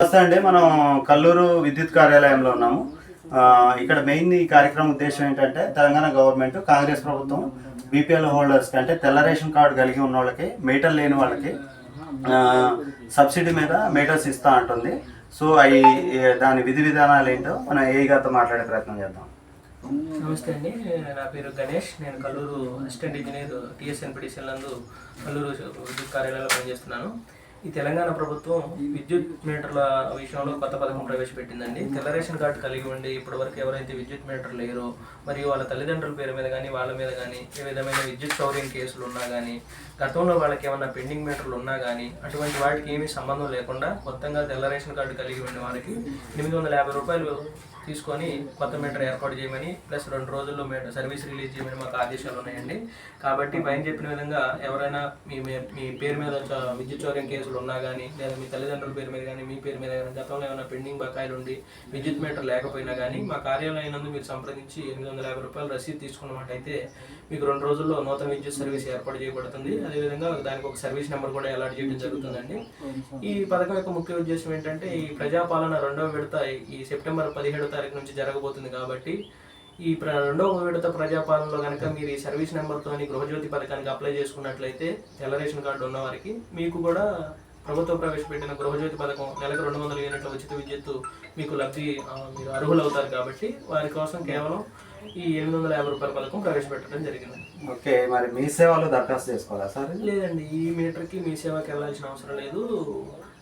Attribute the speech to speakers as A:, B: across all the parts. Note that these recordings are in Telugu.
A: నమస్తే అండి. మనం కల్లూరు విద్యుత్ కార్యాలయంలో ఉన్నాము. ఇక్కడ మెయిన్ ఈ కార్యక్రమం ఉద్దేశం ఏంటంటే తెలంగాణ గవర్నమెంట్ కాంగ్రెస్ ప్రభుత్వం బీపీఎల్ హోల్డర్స్కి అంటే తెల్ల రేషన్ కార్డు కలిగి ఉన్న వాళ్ళకి మీటర్ లేని వాళ్ళకి సబ్సిడీ మీద మీటర్స్ ఇస్తా ఉంటుంది సో అవి దాని విధి విధానాలు ఏంటో మనం ఏ గారితో మాట్లాడే ప్రయత్నం చేద్దాం.
B: నమస్తే అండి. నా పేరు గణేష్. నేను కల్లూరు అసిస్టెంట్ ఇంజనీర్ టీఎస్ఎన్పిడిసిఎల్ నందు కల్లూరు విద్యుత్ కార్యాలయంలో పనిచేస్తున్నాను. ఈ తెలంగాణ ప్రభుత్వం విద్యుత్ మీటర్ల విషయంలో కొత్త పథకం ప్రవేశపెట్టిందండి. తెల్ల రేషన్ కార్డు కలిగి ఉండి ఇప్పటివరకు ఎవరైతే విద్యుత్ మీటర్ లేరో మరియు వాళ్ళ తల్లిదండ్రుల పేరు మీద కానీ వాళ్ళ మీద కానీ ఏ విధమైన విద్యుత్ సౌర్యం కేసులు ఉన్నా కానీ గతంలో వాళ్ళకి ఏమైనా పెండింగ్ మీటర్లు ఉన్నా కానీ అటువంటి వాటికి ఏమీ సంబంధం లేకుండా మొత్తంగా తెల్ల రేషన్ కార్డు కలిగి ఉండే వారికి ఎనిమిది వందల యాభై రూపాయలు తీసుకొని కొత్త మీటర్ ఏర్పాటు చేయమని ప్లస్ రెండు రోజుల్లో మీటర్ సర్వీస్ రిలీజ్ చేయమని మాకు ఆదేశాలు ఉన్నాయండి. కాబట్టి పైన చెప్పిన విధంగా ఎవరైనా మీ మీ- పేరు మీద విద్యుత్ చౌర్యం కేసులు ఉన్నా కానీ లేదా మీ తల్లిదండ్రుల పేరు మీద కానీ మీ పేరు మీద కానీ గతంలో ఏమైనా పెండింగ్ బకాయిలు ఉండి విద్యుత్ మీటర్ లేకపోయినా కానీ మా కార్యాలయం నందు మీరు సంప్రదించి ఎనిమిది వందల యాభై రూపాయలు రసీదు తీసుకున్నట్టయితే మీకు రెండు రోజుల్లో నూతన విద్యుత్ సర్వీస్ ఏర్పాటు చేయబడుతుంది. అదేవిధంగా దానికి ఒక సర్వీస్ నెంబర్ కూడా అలాట్ చేయడం జరుగుతుందండి. ఈ పథకం యొక్క ముఖ్య ఉద్దేశం ఏంటంటే ఈ ప్రజాపాలన రెండవ విడత ఈ సెప్టెంబర్ పదిహేడు తారీఖు నుంచి జరగబోతుంది కాబట్టి ఈ రెండవ విడత ప్రజాపాలనలో కనుక మీరు ఈ సర్వీస్ నెంబర్తో గృహజ్యోతి పథకానికి అప్లై చేసుకున్నట్లయితే తెల్ల రేషన్ కార్డు ఉన్న వారికి మీకు కూడా ప్రభుత్వం ప్రవేశపెట్టిన గృహజ్యోతి పథకం నెలకు రెండు వందల యూనిట్ల ఉచిత విద్యుత్తు మీకు లబ్ధి మీరు అర్హులు అవుతారు కాబట్టి వారి కోసం కేవలం ఈ ఎనిమిది వందల యాభై రూపాయల పథకం ప్రవేశపెట్టడం జరిగింది.
A: ఓకే మరి మీ సేవలు దరఖాస్తు చేసుకోవాలా సార్?
B: లేదండి ఈ మీటర్కి మీ సేవకి వెళ్ళాల్సిన అవసరం లేదు.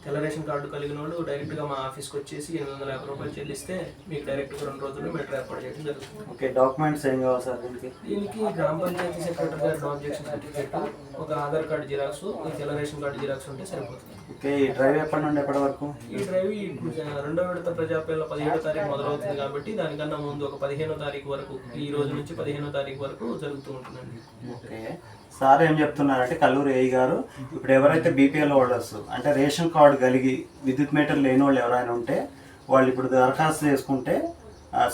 B: తెల్ల రేషన్ కార్డు కలిగిన వాళ్ళు డైరెక్ట్గా మా ఆఫీస్కి వచ్చేసి ఎనిమిది వందల యాభై రూపాయలు చెల్లిస్తే మీకు డైరెక్ట్గా రెండు రోజుల్లో మీటర్ ఏర్పాటు చేయడం జరుగుతుంది.
A: ఓకే డాక్యుమెంట్స్ ఏం కావాలి సార్ దీనికి?
B: దీనికి గ్రామ పంచాయతీ సెక్రటరీ గారి ఆబ్జెక్షన్ సర్టిఫికేట్ ఒక ఆధార్ కార్డు జిరాక్స్ ఈ తెల్ల రేషన్ కార్డు జిరాక్స్ ఉంటే సరిపోతుంది.
A: ఓకే ఈ డ్రైవ్ ఎప్పటి నుండి ఎప్పటి వరకు?
B: ఈ డ్రైవ్ ఇప్పుడు రెండో విడత ప్రజాపేల పదిహేడో తారీఖు మొదలవుతుంది కాబట్టి దానికన్నా ముందు ఒక పదిహేనో తారీఖు వరకు ఈ రోజు నుంచి పదిహేనో తారీఖు వరకు జరుగుతూ ఉంటుందండి.
A: ఓకే సార్ ఏం చెప్తున్నారంటే కల్లూరు ఏఈ గారు ఇప్పుడు ఎవరైతే బీపీఎల్ హోల్డర్స్ అంటే రేషన్ కార్డు కలిగి విద్యుత్ మీటర్ లేని వాళ్ళు ఎవరైనా ఉంటే వాళ్ళు ఇప్పుడు దరఖాస్తు చేసుకుంటే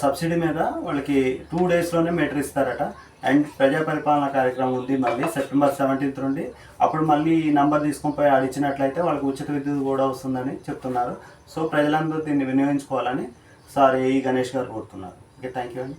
A: సబ్సిడీ మీద వాళ్ళకి టూ డేస్లోనే మీటర్ ఇస్తారట. అండ్ ప్రజా పరిపాలన కార్యక్రమం ఉంది మళ్ళీ సెప్టెంబర్ సెవెంటీన్త్ నుండి. అప్పుడు మళ్ళీ ఈ నంబర్ తీసుకొని పోయి అడిచినట్లయితే వాళ్ళకి ఉచిత విద్యుత్ కూడా వస్తుందని చెప్తున్నారు. సో ప్రజలందరూ దీన్ని వినియోగించుకోవాలని సార్ ఏ గణేష్ గారు కోరుతున్నారు. ఓకే థ్యాంక్ యూ అండి.